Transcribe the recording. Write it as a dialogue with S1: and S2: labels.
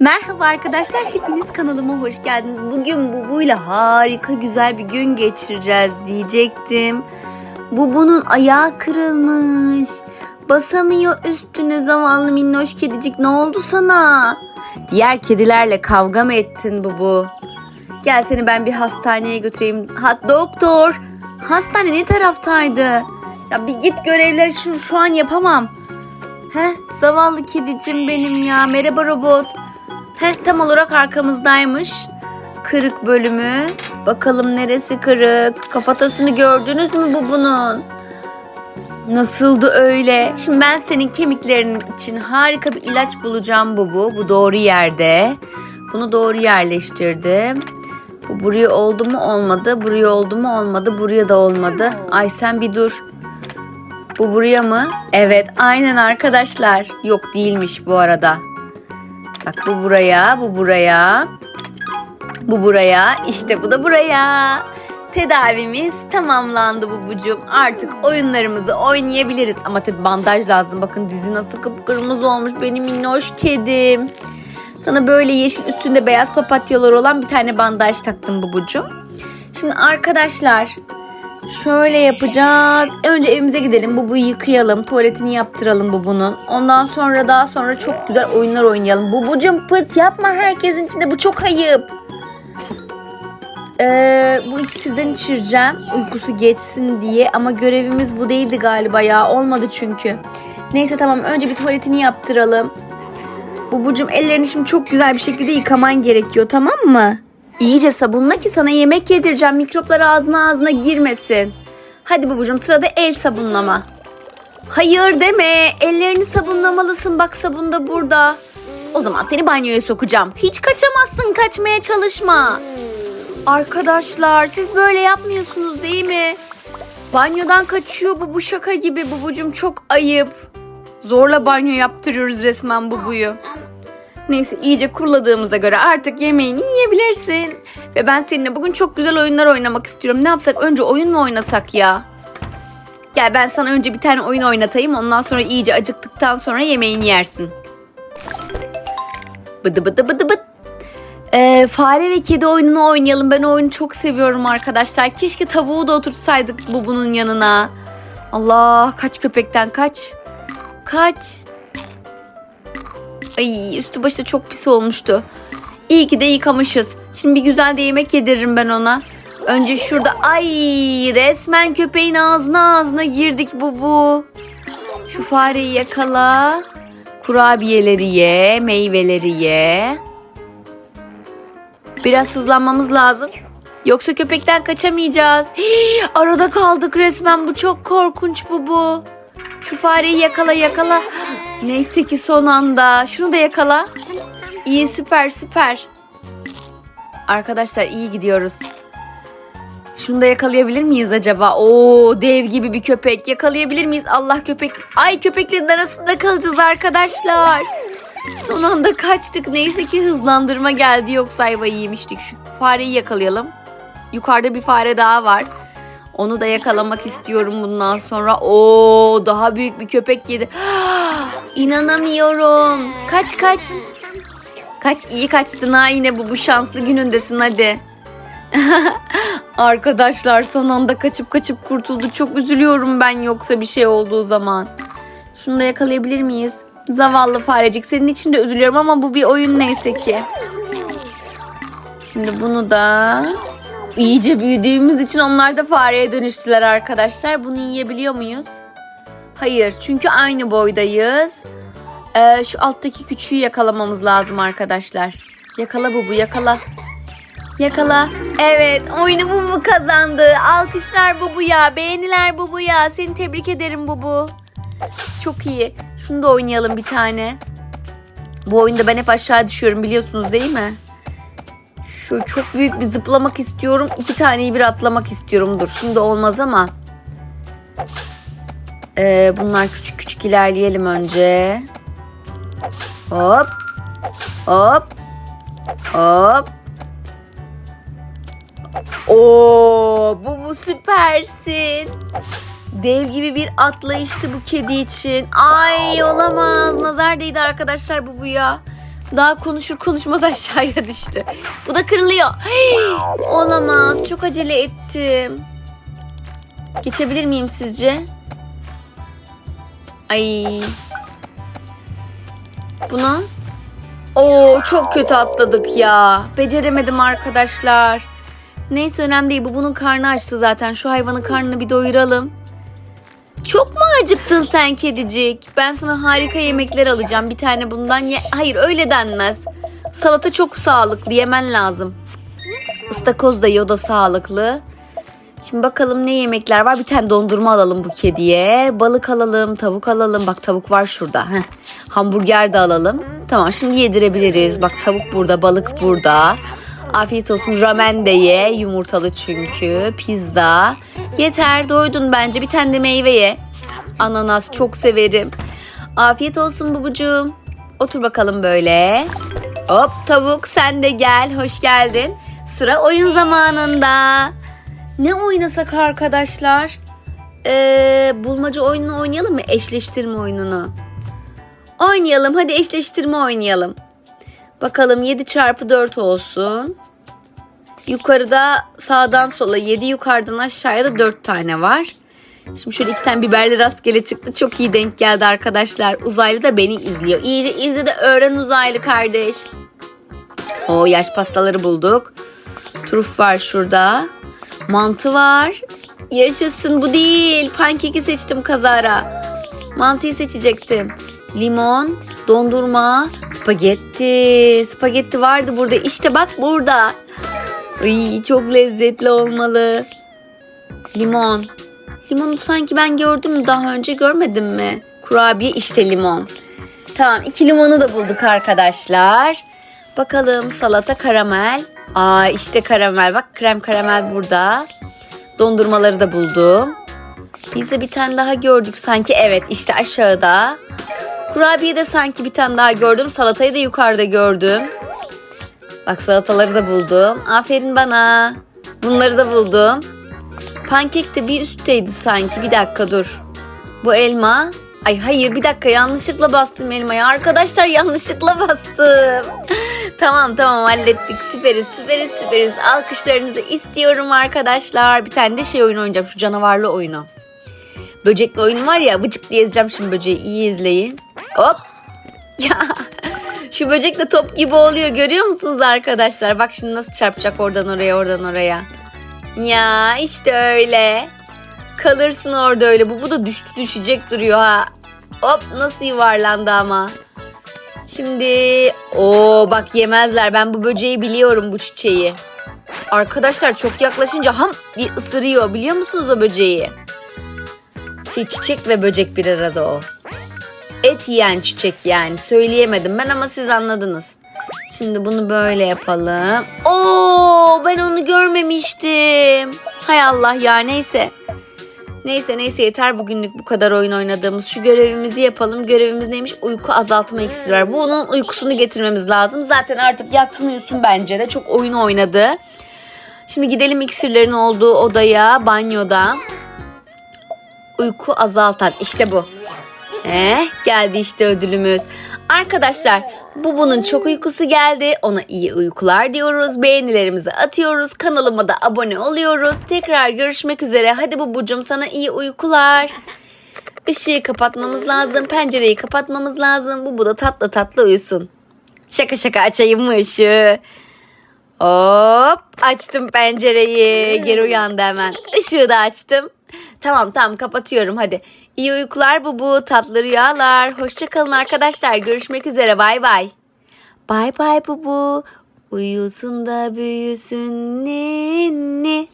S1: Merhaba arkadaşlar, hepiniz kanalıma hoş geldiniz. Bugün Bubu'yla harika güzel bir gün geçireceğiz diyecektim. Bubu'nun ayağı kırılmış. Basamıyor üstüne zavallı minnoş kedicik. Ne oldu sana? Diğer kedilerle kavga mı ettin Bubu? Gel seni ben bir hastaneye götüreyim. Ha, doktor, hastane ne taraftaydı? Ya bir git görevleri şu, şu an yapamam. Heh, zavallı kedicim benim ya. Merhaba robot. Heh, tam olarak arkamızdaymış. Kırık bölümü. Bakalım neresi kırık? Kafatasını gördünüz mü bu bunun? Nasıldı öyle? Şimdi ben senin kemiklerin için harika bir ilaç bulacağım bu bu. Bu doğru yerde. Bunu doğru yerleştirdim. Bu buraya oldu mu olmadı. Buraya oldu mu olmadı. Buraya da olmadı. Ay sen bir dur. Bu buraya mı? Evet aynen arkadaşlar. Yok değilmiş bu arada. Bak bu buraya, bu buraya. Bu buraya, işte bu da buraya. Tedavimiz tamamlandı bubucum. Artık oyunlarımızı oynayabiliriz. Ama tabii bandaj lazım. Bakın dizi nasıl kıpkırmızı olmuş benim minnoş kedim. Sana böyle yeşil üstünde beyaz papatyalar olan bir tane bandaj taktım bubucum. Şimdi arkadaşlar Şöyle yapacağız. Önce evimize gidelim. Bubu'yu yıkayalım. Tuvaletini yaptıralım Bubu'nun. Ondan sonra daha sonra çok güzel oyunlar oynayalım. Bubu'cum pırt yapma herkesin içinde. Bu çok ayıp. Ee, bu iksirden içireceğim. Uykusu geçsin diye. Ama görevimiz bu değildi galiba ya. Olmadı çünkü. Neyse tamam. Önce bir tuvaletini yaptıralım. Bubu'cum ellerini şimdi çok güzel bir şekilde yıkaman gerekiyor. Tamam mı? İyice sabunla ki sana yemek yedireceğim. Mikroplar ağzına ağzına girmesin. Hadi babacığım sırada el sabunlama. Hayır deme. Ellerini sabunlamalısın. Bak sabun da burada. O zaman seni banyoya sokacağım. Hiç kaçamazsın. Kaçmaya çalışma. Arkadaşlar siz böyle yapmıyorsunuz değil mi? Banyodan kaçıyor bu bu şaka gibi. Bubucum çok ayıp. Zorla banyo yaptırıyoruz resmen bubuyu. Neyse iyice kuruladığımıza göre artık yemeğini yiyebilirsin. Ve ben seninle bugün çok güzel oyunlar oynamak istiyorum. Ne yapsak önce oyun mu oynasak ya? Gel ben sana önce bir tane oyun oynatayım. Ondan sonra iyice acıktıktan sonra yemeğini yersin. Bıdı bıdı bıdı bıt. Ee, fare ve kedi oyununu oynayalım. Ben oyunu çok seviyorum arkadaşlar. Keşke tavuğu da oturtsaydık bu bunun yanına. Allah kaç köpekten kaç. Kaç. Ay üstü başı çok pis olmuştu. İyi ki de yıkamışız. Şimdi bir güzel de yemek yediririm ben ona. Önce şurada ay resmen köpeğin ağzına ağzına girdik bu bu. Şu fareyi yakala. Kurabiyeleri ye, meyveleri ye. Biraz hızlanmamız lazım. Yoksa köpekten kaçamayacağız. Hii, arada kaldık resmen bu çok korkunç bu bu. Şu fareyi yakala yakala. Neyse ki son anda. Şunu da yakala. İyi süper süper. Arkadaşlar iyi gidiyoruz. Şunu da yakalayabilir miyiz acaba? Oo dev gibi bir köpek. Yakalayabilir miyiz? Allah köpek. Ay köpeklerin arasında kalacağız arkadaşlar. Son anda kaçtık. Neyse ki hızlandırma geldi yoksa ayvayı yemiştik. Şu fareyi yakalayalım. Yukarıda bir fare daha var. Onu da yakalamak istiyorum bundan sonra. Oo daha büyük bir köpek yedi. İnanamıyorum. Kaç kaç. Kaç iyi kaçtın ha yine bu bu şanslı günündesin hadi. Arkadaşlar son anda kaçıp kaçıp kurtuldu. Çok üzülüyorum ben yoksa bir şey olduğu zaman. Şunu da yakalayabilir miyiz? Zavallı farecik senin için de üzülüyorum ama bu bir oyun neyse ki. Şimdi bunu da iyice büyüdüğümüz için onlar da fareye dönüştüler arkadaşlar. Bunu yiyebiliyor muyuz? Hayır çünkü aynı boydayız. Ee, şu alttaki küçüğü yakalamamız lazım arkadaşlar. Yakala bu bu yakala. Yakala. Evet oyunu bu bu kazandı. Alkışlar bu bu ya. Beğeniler bu bu ya. Seni tebrik ederim bu bu. Çok iyi. Şunu da oynayalım bir tane. Bu oyunda ben hep aşağı düşüyorum biliyorsunuz değil mi? Şu çok büyük bir zıplamak istiyorum. İki taneyi bir atlamak istiyorum. Dur şimdi olmaz ama. Ee, bunlar küçük küçük ilerleyelim önce. Hop. Hop. Hop. Oo, bu bu süpersin. Dev gibi bir atlayıştı bu kedi için. Ay olamaz. Nazar değdi arkadaşlar bu bu ya. Daha konuşur konuşmaz aşağıya düştü. Bu da kırılıyor. Hey, olamaz. Çok acele ettim. Geçebilir miyim sizce? Ay. Buna? Oo çok kötü atladık ya. Beceremedim arkadaşlar. Neyse önemli değil. Bu bunun karnı açtı zaten. Şu hayvanın karnını bir doyuralım. Çok acıktın sen kedicik? Ben sana harika yemekler alacağım. Bir tane bundan ye. Hayır öyle denmez. Salata çok sağlıklı. Yemen lazım. Istakoz da iyi o da sağlıklı. Şimdi bakalım ne yemekler var. Bir tane dondurma alalım bu kediye. Balık alalım, tavuk alalım. Bak tavuk var şurada. Heh. Hamburger de alalım. Tamam şimdi yedirebiliriz. Bak tavuk burada, balık burada. Afiyet olsun. Ramen de ye. Yumurtalı çünkü. Pizza. Yeter doydun bence. Bir tane de meyve ye. Ananas çok severim. Afiyet olsun bubucuğum. Otur bakalım böyle. Hop tavuk sen de gel. Hoş geldin. Sıra oyun zamanında. Ne oynasak arkadaşlar? Ee, bulmaca oyununu oynayalım mı? Eşleştirme oyununu. Oynayalım. Hadi eşleştirme oynayalım. Bakalım 7 çarpı 4 olsun. Yukarıda sağdan sola 7 yukarıdan aşağıya da 4 tane var. Şimdi şöyle iki tane biberli rastgele çıktı. Çok iyi denk geldi arkadaşlar. Uzaylı da beni izliyor. İyice izle de öğren uzaylı kardeş. O yaş pastaları bulduk. Truf var şurada. Mantı var. Yaşasın bu değil. Pankeki seçtim kazara. Mantıyı seçecektim. Limon, dondurma, spagetti. Spagetti vardı burada. İşte bak burada. Ay, çok lezzetli olmalı. Limon. Limonu sanki ben gördüm mü daha önce görmedim mi? Kurabiye işte limon. Tamam iki limonu da bulduk arkadaşlar. Bakalım salata karamel. Aa işte karamel bak krem karamel burada. Dondurmaları da buldum. Biz de bir tane daha gördük sanki. Evet işte aşağıda. Kurabiye de sanki bir tane daha gördüm. Salatayı da yukarıda gördüm. Bak salataları da buldum. Aferin bana. Bunları da buldum. Pankek de bir üstteydi sanki. Bir dakika dur. Bu elma. Ay hayır bir dakika yanlışlıkla bastım elmayı. Arkadaşlar yanlışlıkla bastım. tamam tamam hallettik. Süperiz süperiz süperiz. Alkışlarınızı istiyorum arkadaşlar. Bir tane de şey oyunu oynayacağım. Şu canavarlı oyunu. Böcekli oyun var ya bıcık diye ezeceğim şimdi böceği. İyi izleyin. Hop. Ya şu böcek de top gibi oluyor görüyor musunuz arkadaşlar? Bak şimdi nasıl çarpacak oradan oraya oradan oraya. Ya işte öyle. Kalırsın orada öyle. Bu, bu da düştü düşecek duruyor ha. Hop nasıl yuvarlandı ama. Şimdi o bak yemezler. Ben bu böceği biliyorum bu çiçeği. Arkadaşlar çok yaklaşınca ham diye ısırıyor. Biliyor musunuz o böceği? Şey çiçek ve böcek bir arada o. Et yiyen çiçek yani. Söyleyemedim ben ama siz anladınız. Şimdi bunu böyle yapalım. Oo ben onu görmemiştim. Hay Allah ya neyse. Neyse neyse yeter bugünlük bu kadar oyun oynadığımız. Şu görevimizi yapalım. Görevimiz neymiş? Uyku azaltma iksiri var. Bunun uykusunu getirmemiz lazım. Zaten artık yatsın uyusun bence de. Çok oyun oynadı. Şimdi gidelim iksirlerin olduğu odaya, banyoda. Uyku azaltan. işte bu. Eh, geldi işte ödülümüz. Arkadaşlar bu bunun çok uykusu geldi. Ona iyi uykular diyoruz. Beğenilerimizi atıyoruz. Kanalıma da abone oluyoruz. Tekrar görüşmek üzere. Hadi bubucum sana iyi uykular. Işığı kapatmamız lazım. Pencereyi kapatmamız lazım. Bu bu da tatlı tatlı uyusun. Şaka şaka açayım mı ışığı? Hop açtım pencereyi. Geri uyandı hemen. Işığı da açtım. Tamam tamam kapatıyorum hadi. İyi uykular bu bu tatlı rüyalar. Hoşçakalın arkadaşlar. Görüşmek üzere bay bay. Bay bay bu bu. Uyusun da büyüsün ninni.